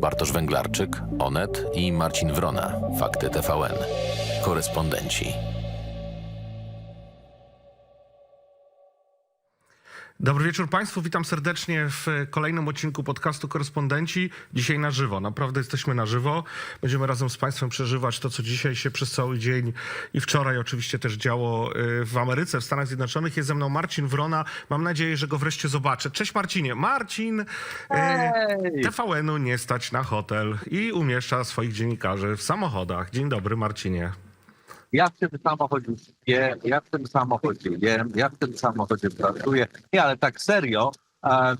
Bartosz Węglarczyk, Onet i Marcin Wrona, Fakty TVN. Korespondenci. Dobry wieczór Państwu, witam serdecznie w kolejnym odcinku podcastu Korespondenci. Dzisiaj na żywo, naprawdę jesteśmy na żywo. Będziemy razem z Państwem przeżywać to, co dzisiaj się przez cały dzień i wczoraj oczywiście też działo y, w Ameryce, w Stanach Zjednoczonych. Jest ze mną Marcin Wrona. Mam nadzieję, że go wreszcie zobaczę. Cześć Marcinie. Marcin, y, Hej! TVN-u nie stać na hotel i umieszcza swoich dziennikarzy w samochodach. Dzień dobry Marcinie. Ja w tym samochodzie śpię, ja w tym samochodzie jem, ja w tym samochodzie pracuję. Nie, ale tak serio, e,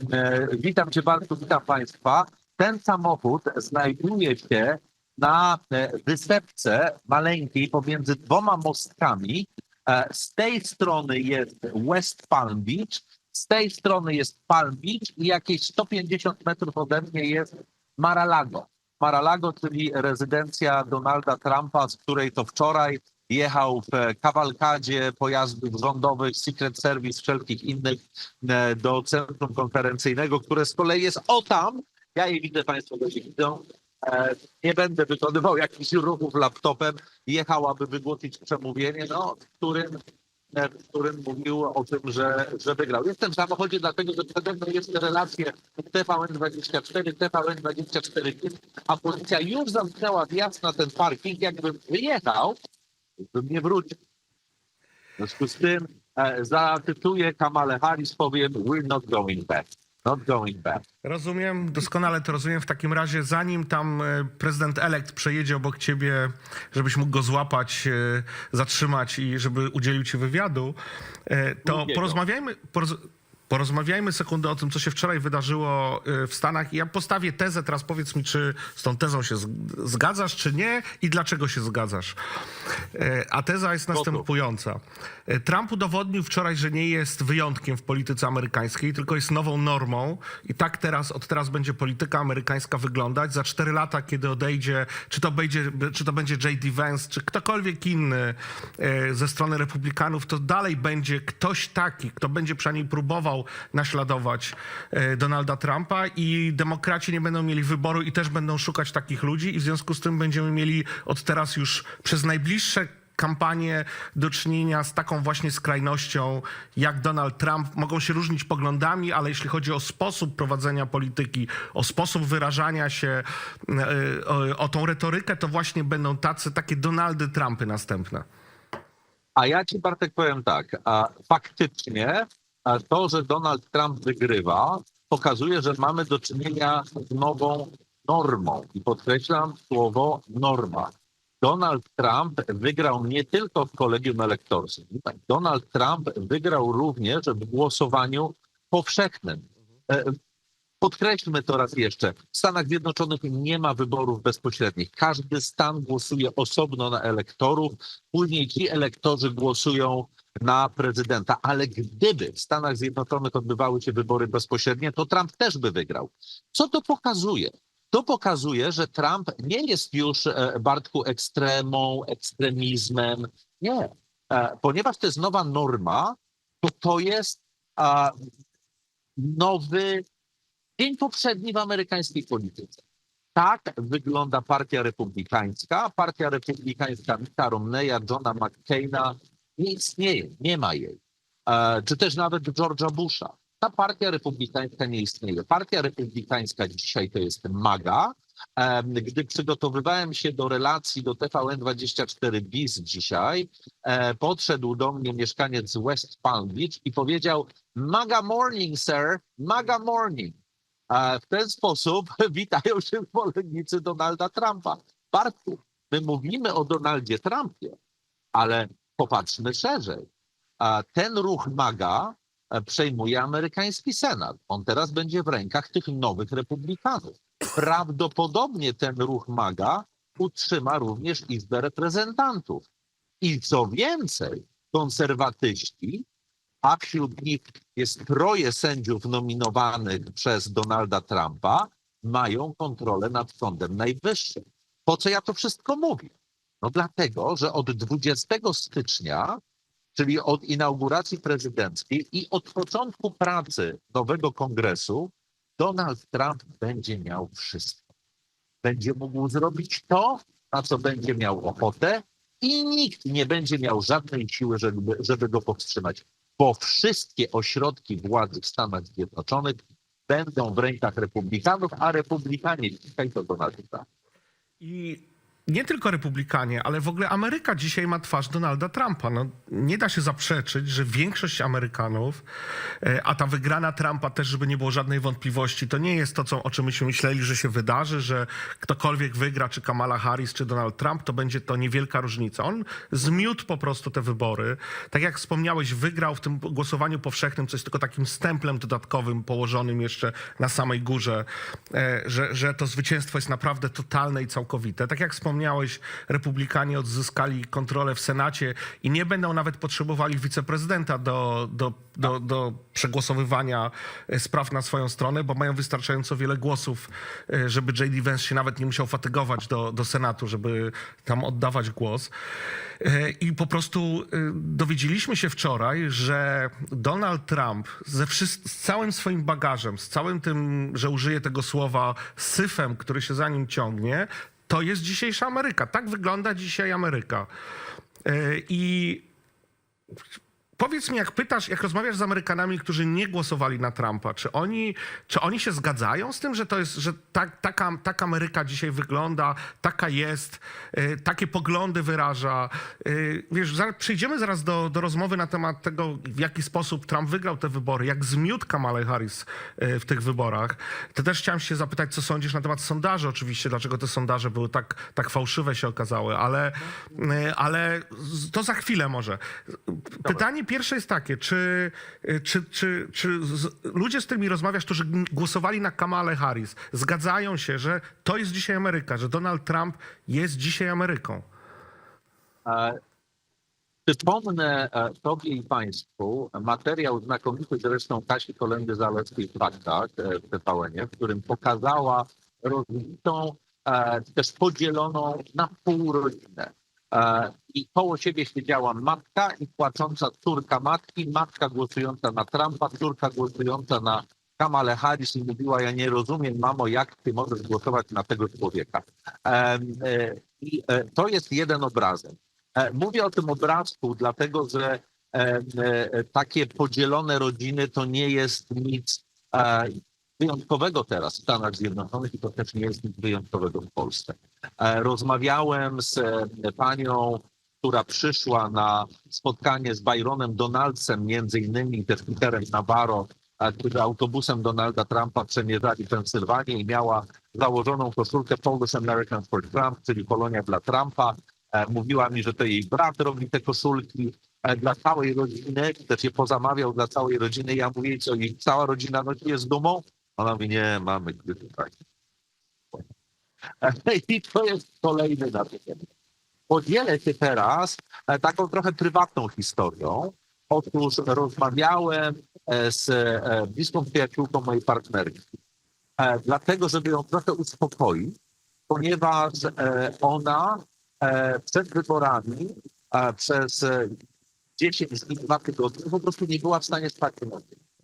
witam Cię bardzo, witam Państwa. Ten samochód znajduje się na e, wysepce maleńkiej pomiędzy dwoma mostkami. E, Z tej strony jest West Palm Beach, z tej strony jest Palm Beach i jakieś 150 metrów ode mnie jest Mar-a-Lago. Mar-a-Lago, czyli rezydencja Donalda Trumpa, z której to wczoraj jechał w kawalkadzie pojazdów rządowych, Secret Service, wszelkich innych e, do centrum konferencyjnego, które z kolei jest o tam. Ja je widzę, Państwo też je widzą. E, Nie będę wykonywał jakichś ruchów laptopem. Jechał, aby wygłosić przemówienie, no, w którym e, w którym mówił o tym, że, że wygrał. Jestem w samochodzie, dlatego że przede mną jest relacje TVN24, TVN24, a policja już zamknęła wjazd na ten parking. Jakbym wyjechał, bym nie wrócił. W związku z tym e, zatytuję Kamale Harris, powiem we're not going back. Not going back. Rozumiem, doskonale to rozumiem. W takim razie, zanim tam e, prezydent elekt przejedzie obok ciebie, żebyś mógł go złapać, e, zatrzymać i żeby udzielił ci wywiadu, e, to Drugiego. porozmawiajmy. Poroz... Porozmawiajmy sekundę o tym, co się wczoraj wydarzyło e, w Stanach. I ja postawię tezę, teraz powiedz mi, czy z tą tezą się zg- zgadzasz, czy nie i dlaczego się zgadzasz. E, A teza jest następująca. E, Trump udowodnił wczoraj, że nie jest wyjątkiem w polityce amerykańskiej, tylko jest nową normą i tak teraz, od teraz będzie polityka amerykańska wyglądać. Za cztery lata, kiedy odejdzie, czy to będzie, czy to będzie J.D. Vance, czy ktokolwiek inny e, ze strony republikanów, to dalej będzie ktoś taki, kto będzie przynajmniej próbował naśladować e, Donalda Trumpa i demokraci nie będą mieli wyboru i też będą szukać takich ludzi i w związku z tym będziemy mieli od teraz już przez najbliższe kampanię do czynienia z taką właśnie skrajnością jak Donald Trump. Mogą się różnić poglądami, ale jeśli chodzi o sposób prowadzenia polityki, o sposób wyrażania się, e, o, tą retorykę, to właśnie będą tacy, takie Donaldy Trumpy następne. A ja ci Bartek powiem tak, a faktycznie to, że Donald Trump wygrywa, pokazuje, że mamy do czynienia z nową normą. I podkreślam słowo norma. Donald Trump wygrał nie tylko w kolegium elektorskim. Donald Trump wygrał również w głosowaniu powszechnym. E, Podkreślmy to raz jeszcze. W Stanach Zjednoczonych nie ma wyborów bezpośrednich. Każdy stan głosuje osobno na elektorów. Później ci elektorzy głosują na prezydenta. Ale gdyby w Stanach Zjednoczonych odbywały się wybory bezpośrednie, to Trump też by wygrał. Co to pokazuje? To pokazuje, że Trump nie jest już e, Bartku ekstremą, ekstremizmem. Nie. E, Ponieważ to jest nowa norma, to to jest nowy dzień poprzedni w amerykańskiej polityce. Tak wygląda partia republikańska. Partia republikańska Mitta Romneya, Johna McCaina nie istnieje, nie ma jej. E, czy też nawet George'a Busha. Ta partia republikańska nie istnieje. Partia republikańska dzisiaj to jest MAGA. E, Gdy przygotowywałem się do relacji do TVN24 BIS dzisiaj, e, podszedł do mnie mieszkaniec West Palm Beach i powiedział MAGA morning, sir, MAGA morning. W ten sposób witają się zwolennicy Donalda Trumpa. Bartku, my mówimy o Donaldzie Trumpie, ale popatrzmy szerzej. A Ten ruch MAGA e, przejmuje amerykański Senat. On teraz będzie w rękach tych nowych republikanów. Prawdopodobnie ten ruch MAGA utrzyma również Izbę Reprezentantów. I co więcej, konserwatyści, a wśród nich jest troje sędziów nominowanych przez Donalda Trumpa, mają kontrolę nad Sądem Najwyższym. Po co ja to wszystko mówię? No dlatego, że od 20 stycznia, czyli od inauguracji prezydenckiej i od początku pracy nowego kongresu, Donald Trump będzie miał wszystko. będzie mógł zrobić to, na co będzie miał ochotę i nikt nie będzie miał żadnej siły, żeby, żeby go powstrzymać, bo wszystkie ośrodki władzy w Stanach Zjednoczonych będą w rękach republikanów, a republikanie dzisiaj to Donald Trump. I nie tylko republikanie, ale w ogóle Ameryka dzisiaj ma twarz Donalda Trumpa. No, nie da się zaprzeczyć, że większość Amerykanów, e, a ta wygrana Trumpa też, żeby nie było żadnej wątpliwości, to nie jest to, co, o czym myśmy myśleli, że się wydarzy, że ktokolwiek wygra, czy Kamala Harris, czy Donald Trump, to będzie to niewielka różnica. On zmiótł po prostu te wybory. Tak jak wspomniałeś, wygrał w tym głosowaniu powszechnym, co jest tylko takim stemplem dodatkowym położonym jeszcze na samej górze, e, że, że to zwycięstwo jest naprawdę totalne i całkowite. Tak jak wspomniałeś, republikanie odzyskali kontrolę w Senacie i nie będą nawet potrzebowali wiceprezydenta do, do, do, do przegłosowywania e, spraw na swoją stronę, bo mają wystarczająco wiele głosów, e, żeby J.D. Vance się nawet nie musiał fatygować do, do Senatu, żeby tam oddawać głos. E, I po prostu dowiedzieliśmy się wczoraj, że Donald Trump ze z całym swoim bagażem, z całym tym, że użyję tego słowa, syfem, który się za nim ciągnie, to jest dzisiejsza Ameryka. Tak wygląda dzisiaj Ameryka. E, I Powiedz mi, jak pytasz, jak rozmawiasz z Amerykanami, którzy nie głosowali na Trumpa, czy oni, czy oni się zgadzają z tym, że to jest, że tak, taka, tak Ameryka dzisiaj wygląda, taka jest, y, takie poglądy wyraża. Y, wiesz, zaraz, przejdziemy zaraz do, do rozmowy na temat tego, w jaki sposób Trump wygrał te wybory, jak zmiótł Kamala Harris y, w tych wyborach. To też chciałem się zapytać, co sądzisz na temat sondaży oczywiście, dlaczego te sondaże były tak, tak fałszywe się okazały, ale, y, ale to za chwilę może. Pytanie pierwsze jest takie, czy, czy, czy, czy z, ludzie, z którymi rozmawiasz, którzy głosowali na Kamalę Harris, zgadzają się, że to jest dzisiaj Ameryka, że Donald Trump jest dzisiaj Ameryką? E, Przypomnę e, Tobie i Państwu materiał znakomity zresztą Kasi Kolendy-Zalewskiej w faktach e, w TVN-ie, w którym pokazała rozwitą, e, też podzieloną na pół rodzinę. E, I koło siebie siedziała matka i płacząca córka matki, matka głosująca na Trumpa, córka głosująca na Kamalę Harris i mówiła, ja nie rozumiem, mamo, jak ty możesz głosować na tego człowieka. Em, e, I e, to jest jeden obrazek. E, Mówię o tym obrazku, dlatego że e, e, takie podzielone rodziny to nie jest nic e, wyjątkowego teraz w Stanach Zjednoczonych i to też nie jest nic wyjątkowego w Polsce. E, Rozmawiałem z e, panią, która przyszła na spotkanie z Byronem Donaldsem, między innymi też Peterem Navarro, którzy autobusem Donalda Trumpa przemierzali Pensylwanię i miała założoną koszulkę Polish Americans for Trump, czyli Polonia dla Trumpa. E, Mówiła mi, że to jej brat robi te koszulki dla całej rodziny, też je pozamawiał dla całej rodziny. Ja mówię, co jej cała rodzina nosi jest dumą? Mówi, nie, mamy gdy tutaj. I to jest kolejny na tym. Podzielę się teraz e, taką trochę prywatną historią. Otóż rozmawiałem e, z e, bliską przyjaciółką mojej partnerki, dlatego żeby ją trochę uspokoić, ponieważ ona przed wyborami przez e, 10 dni, dwa tygodnie po prostu nie była w stanie spać.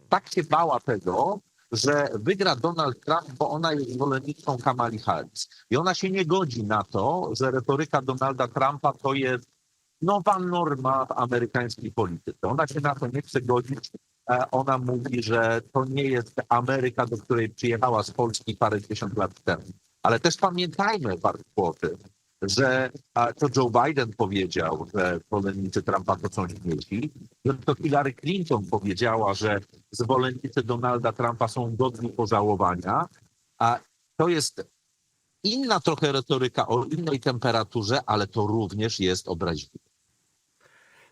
Tak się bała tego, że wygra Donald Trump, bo ona jest zwolenniczką Kamali Harris. I ona się nie godzi na to, że retoryka Donalda Trumpa to jest nowa norma w amerykańskiej polityce. Ona się na to nie chce godzić. E, Ona mówi, że to nie jest Ameryka, do której przyjechała z Polski parędziesiąt lat temu. Ale też pamiętajmy bardzo o tym, że a, to Joe Biden powiedział, że zwolennicy Trumpa to są śmieci, że to Hillary Clinton powiedziała, że zwolennicy Donalda Trumpa są godni pożałowania, a to jest inna trochę retoryka o innej temperaturze, ale to również jest obraźliwe.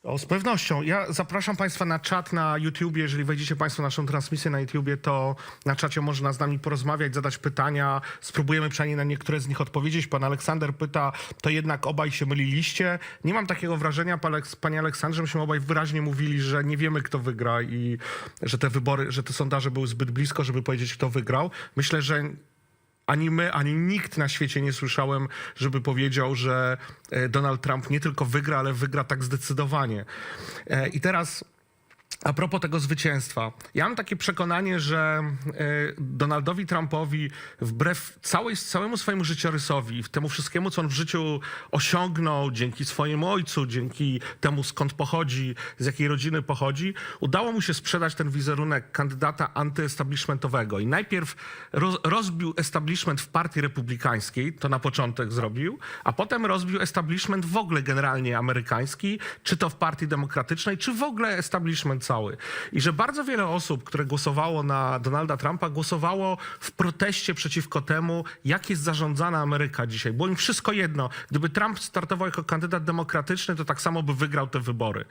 O, z pewnością. Ja zapraszam Państwa na czat na YouTubie. Jeżeli wejdziecie Państwo na naszą transmisję na YouTubie, to na czacie można z nami porozmawiać, zadać pytania. Spróbujemy przynajmniej na niektóre z nich odpowiedzieć. Pan Aleksander pyta, to jednak obaj się myliliście. Nie mam takiego wrażenia, panie Aleksandrze, myśmy obaj wyraźnie mówili, że nie wiemy, kto wygra i że te wybory, że te sondaże były zbyt blisko, żeby powiedzieć, kto wygrał. Myślę, że ani my, ani nikt na świecie nie słyszałem, żeby powiedział, że e, Donald Trump nie tylko wygra, ale wygra tak zdecydowanie. E, I teraz A propos tego zwycięstwa. Ja mam takie przekonanie, że e, Donaldowi Trumpowi wbrew całej, całemu swojemu życiorysowi, temu wszystkiemu, co on w życiu osiągnął dzięki swojemu ojcu, dzięki temu skąd pochodzi, z jakiej rodziny pochodzi, udało mu się sprzedać ten wizerunek kandydata antyestablishmentowego. I najpierw roz, rozbił establishment w partii republikańskiej, to na początek zrobił, a potem rozbił establishment w ogóle generalnie amerykański, czy to w partii demokratycznej, czy w ogóle establishment. I że bardzo wiele osób, które głosowało na Donalda Trumpa, głosowało w proteście przeciwko temu, jak jest zarządzana Ameryka dzisiaj. Było im wszystko jedno. Gdyby Trump startował jako kandydat demokratyczny, to tak samo by wygrał te wybory.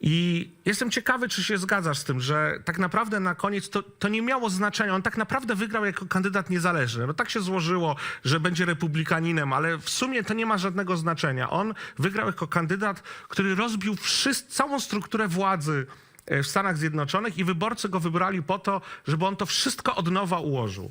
I jestem ciekawy, czy się zgadzasz z tym, że tak naprawdę na koniec to, to nie miało znaczenia. On tak naprawdę wygrał jako kandydat niezależny. No tak się złożyło, że będzie republikaninem, ale w sumie to nie ma żadnego znaczenia. On wygrał jako kandydat, który rozbił całą strukturę władzy w Stanach Zjednoczonych i wyborcy go wybrali po to, żeby on to wszystko od nowa ułożył.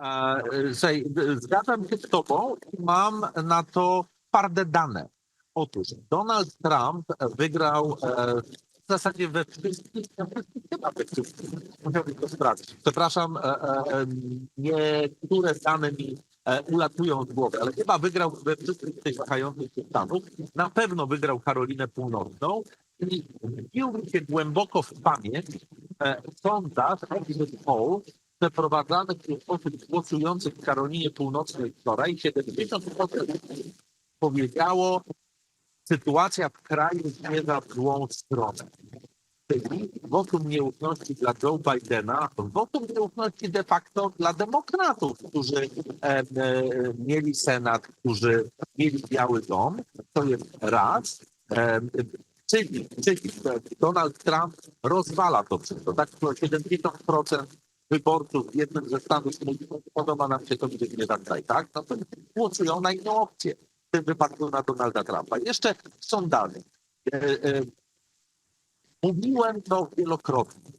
E, Słuchaj, zgadzam się z tobą i mam na to twarde dane. Otóż Donald Trump wygrał e, w zasadzie we wszystkich, chyba musiałbym to sprawdzić. Przepraszam, e, e, niektóre dane mi e, ulatują z głowy, ale chyba wygrał we wszystkich tych wahających się stanów. Na pewno wygrał Karolinę Północną i wbił mi się głęboko w pamięć e, sondaż Exit Poll, przeprowadzany przez osób głosujących w Karolinie Północnej wczoraj, 70% powiedziało, sytuacja w kraju zmierza w złą stronę. Czyli wotum nieufności dla Joe Bidena, wotum nieufności de facto dla demokratów, którzy e, e, mieli Senat, którzy mieli Biały Dom. To jest raz. E, czyli, czyli Donald Trump rozwala to wszystko. Tak, 70% wyborców w jednym ze stanów mówi, podoba nam się to, gdzie nie tak tak? No to głosują na inną opcję. W tym wypadku na Donalda Trumpa. Jeszcze są dane. E, e, Mówiłem to wielokrotnie,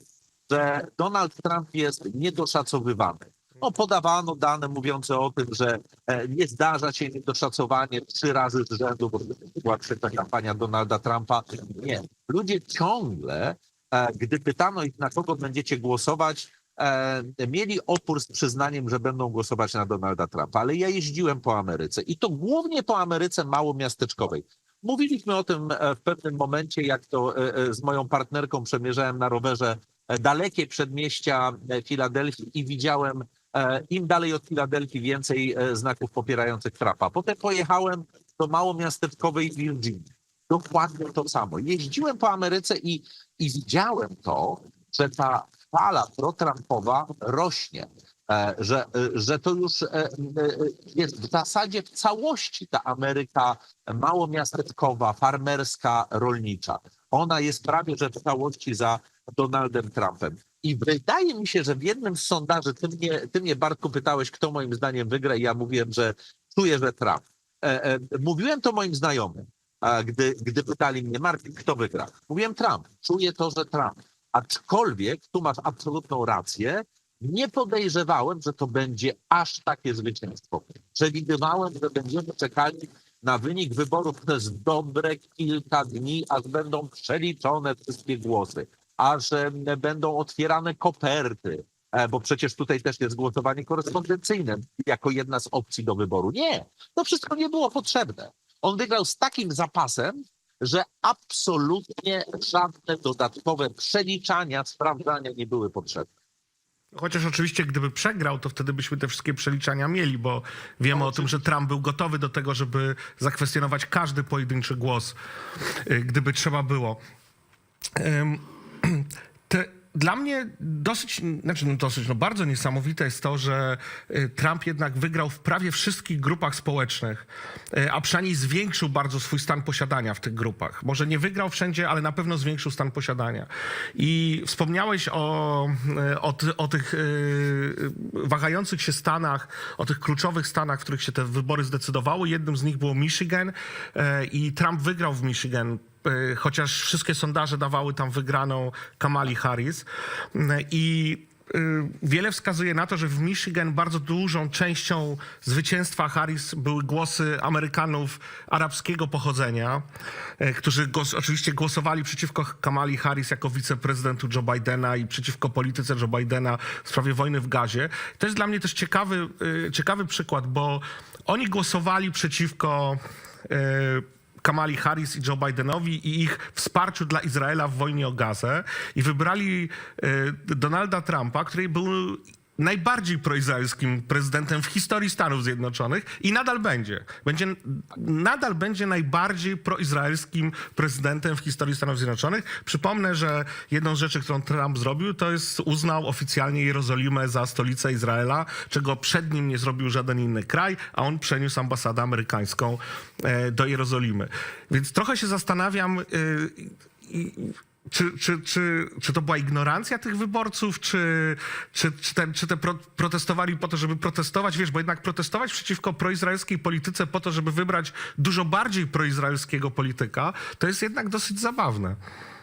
że Donald Trump jest niedoszacowywany. No, podawano dane mówiące o tym, że e, nie zdarza się niedoszacowanie trzy razy z rzędu, bo była trzecia kampania Donalda Trumpa. Nie. Ludzie ciągle, e, gdy pytano ich, na kogo będziecie głosować, e, mieli opór z przyznaniem, że będą głosować na Donalda Trumpa. Ale ja jeździłem po Ameryce i to głównie po Ameryce małomiasteczkowej. Mówiliśmy o tym w pewnym momencie, jak to z moją partnerką przemierzałem na rowerze dalekie przedmieścia Filadelfii i widziałem im dalej od Filadelfii więcej e, znaków popierających Trumpa. Potem pojechałem do małomiasteczkowej Virginii. Dokładnie to samo. Jeździłem po Ameryce i, i widziałem to, że ta fala pro-Trumpowa rośnie. E, że, e, że to już e, e, jest w zasadzie w całości ta Ameryka małomiasteczkowa, farmerska, rolnicza. Ona jest prawie że w całości za Donaldem Trumpem. I wydaje mi się, że w jednym z sondaży, ty mnie, ty mnie Bartku pytałeś, kto moim zdaniem wygra i ja mówiłem, że czuję, że Trump. E, e, mówiłem to moim znajomym, gdy, gdy pytali mnie, Martin, kto wygra? Mówiłem Trump. Czuję to, że Trump. Aczkolwiek, tu masz absolutną rację, nie podejrzewałem, że to będzie aż takie zwycięstwo. Przewidywałem, że będziemy czekali na wynik wyborów przez dobre kilka dni, aż będą przeliczone wszystkie głosy, aż em, będą otwierane koperty, e, bo przecież tutaj też jest głosowanie korespondencyjne jako jedna z opcji do wyboru. Nie, to wszystko nie było potrzebne. On wygrał z takim zapasem, że absolutnie żadne dodatkowe przeliczania, sprawdzania nie były potrzebne. Chociaż oczywiście, gdyby przegrał, to wtedy byśmy te wszystkie przeliczania mieli, bo wiemy o tym, że Trump był gotowy do tego, żeby zakwestionować każdy pojedynczy głos, y, gdyby trzeba było. Ym, Te, dla mnie dosyć, znaczy no dosyć, no bardzo niesamowite jest to, że y, Trump jednak wygrał w prawie wszystkich grupach społecznych, y, a przynajmniej zwiększył bardzo swój stan posiadania w tych grupach. Może nie wygrał wszędzie, ale na pewno zwiększył stan posiadania. I wspomniałeś o, y, o, o tych wahających się stanach, o tych kluczowych stanach, w których się te wybory zdecydowały. Jednym z nich było Michigan i Trump wygrał w Michigan chociaż wszystkie sondaże dawały tam wygraną Kamali Harris. Y, I y, wiele wskazuje na to, że w Michigan bardzo dużą częścią zwycięstwa Harris były głosy Amerykanów arabskiego pochodzenia, którzy głos, oczywiście głosowali przeciwko Kamali Harris jako wiceprezydentu Joe Bidena i przeciwko polityce Joe Bidena w sprawie wojny w gazie. To jest dla mnie też ciekawy, y, ciekawy przykład, bo oni głosowali przeciwko y, Kamali Harris i Joe Bidenowi i ich wsparciu dla Izraela w wojnie o Gazę. I wybrali e, Donalda Trumpa, który był najbardziej proizraelskim prezydentem w historii Stanów Zjednoczonych i nadal będzie. będzie nadal będzie najbardziej proizraelskim prezydentem w historii Stanów Zjednoczonych. Przypomnę, że jedną z rzeczy, którą Trump zrobił, to jest uznał oficjalnie Jerozolimę za stolicę Izraela, czego przed nim nie zrobił żaden inny kraj, a on przeniósł ambasadę amerykańską e, do Jerozolimy. Więc trochę się zastanawiam, y, i- czy, czy, czy, czy to była ignorancja tych wyborców, czy, czy, czy, te, czy te pro, protestowali po to, żeby protestować, wiesz, bo jednak protestować przeciwko proizraelskiej polityce po to, żeby wybrać dużo bardziej proizraelskiego polityka, to jest jednak dosyć zabawne.